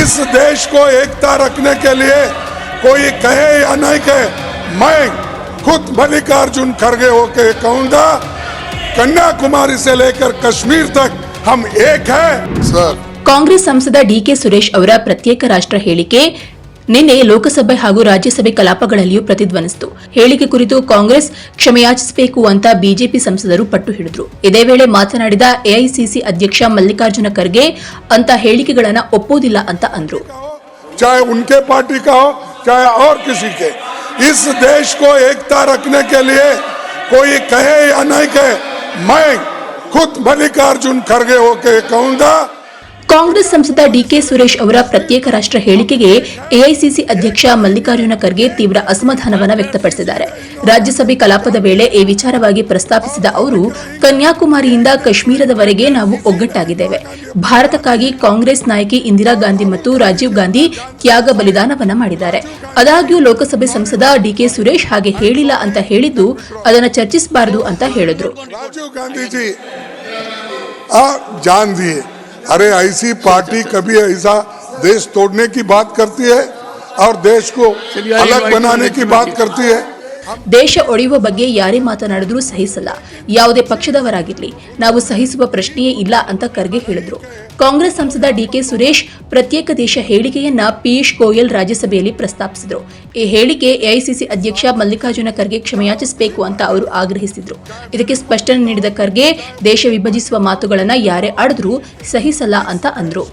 इस देश को एकता रखने के लिए कोई कहे या नहीं कहे मैं खुद मल्लिकार्जुन खड़गे होके कहूंगा कन्याकुमारी से लेकर कश्मीर तक हम एक हैं सर ಕಾಂಗ್ರೆಸ್ ಸಂಸದ ಡಿಕೆ ಸುರೇಶ್ ಅವರ ಪ್ರತ್ಯೇಕ ರಾಷ್ಟ್ರ ಹೇಳಿಕೆ ನಿನ್ನೆ ಲೋಕಸಭೆ ಹಾಗೂ ರಾಜ್ಯಸಭೆ ಕಲಾಪಗಳಲ್ಲಿಯೂ ಪ್ರತಿಧ್ವನಿಸಿತು ಹೇಳಿಕೆ ಕುರಿತು ಕಾಂಗ್ರೆಸ್ ಕ್ಷಮೆಯಾಚಿಸಬೇಕು ಅಂತ ಬಿಜೆಪಿ ಸಂಸದರು ಪಟ್ಟು ಹಿಡಿದ್ರು ಇದೇ ವೇಳೆ ಮಾತನಾಡಿದ ಎಐಸಿಸಿ ಅಧ್ಯಕ್ಷ ಮಲ್ಲಿಕಾರ್ಜುನ ಖರ್ಗೆ ಅಂತ ಹೇಳಿಕೆಗಳನ್ನ ಒಪ್ಪೋದಿಲ್ಲ ಅಂತ ಅಂದ್ರು चाहे उनके पार्टी का हो चाहे और किसी के इस देश को एकता रखने के लिए कोई कहे या नहीं कहे मैं खुद मल्लिकार्जुन खड़गे होके कहूंगा ಕಾಂಗ್ರೆಸ್ ಸಂಸದ ಡಿಕೆ ಸುರೇಶ್ ಅವರ ಪ್ರತ್ಯೇಕ ರಾಷ್ಟ್ರ ಹೇಳಿಕೆಗೆ ಎಐಸಿಸಿ ಅಧ್ಯಕ್ಷ ಮಲ್ಲಿಕಾರ್ಜುನ ಖರ್ಗೆ ತೀವ್ರ ಅಸಮಾಧಾನವನ್ನು ವ್ಯಕ್ತಪಡಿಸಿದ್ದಾರೆ. ರಾಜ್ಯಸಭೆ ಕಲಾಪದ ವೇಳೆ ಈ ವಿಚಾರವಾಗಿ ಪ್ರಸ್ತಾಪಿಸಿದ ಅವರು, ಕನ್ಯಾಕುಮಾರಿಯಿಂದ ಕಾಶ್ಮೀರದವರೆಗೆ ನಾವು ಒಗ್ಗಟ್ಟಾಗಿದ್ದೇವೆ. ಭಾರತಕ್ಕಾಗಿ ಕಾಂಗ್ರೆಸ್ ನಾಯಕಿ ಇಂದಿರಾ ಗಾಂಧಿ ಮತ್ತು ರಾಜೀವ್ ಗಾಂಧಿ ತ್ಯಾಗ ಬಲಿದಾನವನ್ನ ಮಾಡಿದ್ದಾರೆ. ಆದಾಗ್ಯೂ ಲೋಕಸಭೆ ಸಂಸದ ಡಿಕೆ ಸುರೇಶ್ ಹಾಗೆ ಹೇಳಿಲ್ಲ ಅಂತ ಹೇಳಿದ್ದು, ಅದನ್ನು ಚರ್ಚಿಸಬಾರದು ಅಂತ ಹೇಳಿದ್ರು. अरे ऐसी पार्टी कभी ऐसा देश तोड़ने की बात करती है और देश को अलग बनाने की बात करती है। ದೇಶ ಒಡೆಯುವ ಬಗ್ಗೆ ಯಾರೇ ಮಾತನಾಡಿದ್ರೂ ಸಹಿಸಲ್ಲ. ಯಾವುದೇ ಪಕ್ಷದವರಾಗಿರ್ಲಿ. ನಾವು ಸಹಿಸುವ ಪ್ರಶ್ನೆಯೇ ಇಲ್ಲ ಅಂತ ಖರ್ಗೆ ಹೇಳಿದ್ರು. ಕಾಂಗ್ರೆಸ್ ಸಂಸದ ಡಿಕೆ ಸುರೇಶ್ ಪ್ರತ್ಯೇಕ ದೇಶ ಹೇಳಿಕೆಯನ್ನ ಪಿಯೂಷ್ ಗೋಯಲ್ ರಾಜ್ಯಸಭೆಯಲ್ಲಿ ಪ್ರಸ್ತಾಪಿಸಿದ್ರು. ಈ ಹೇಳಿಕೆ ಎಐಸಿಸಿ ಅಧ್ಯಕ್ಷ ಮಲ್ಲಿಕಾರ್ಜುನ ಖರ್ಗೆ ಕ್ಷಮೆಯಾಚಿಸಬೇಕು ಅಂತ ಅವರು ಆಗ್ರಹಿಸಿದ್ರು. ಇದಕ್ಕೆ ಸ್ಪಷ್ಟನೆ ನೀಡಿದ ಖರ್ಗೆ, ದೇಶ ವಿಭಜಿಸುವ ಮಾತುಗಳನ್ನ ಯಾರೇ ಆಡಿದ್ರೂ ಸಹಿಸಲ್ಲ ಅಂತ ಅಂದ್ರು.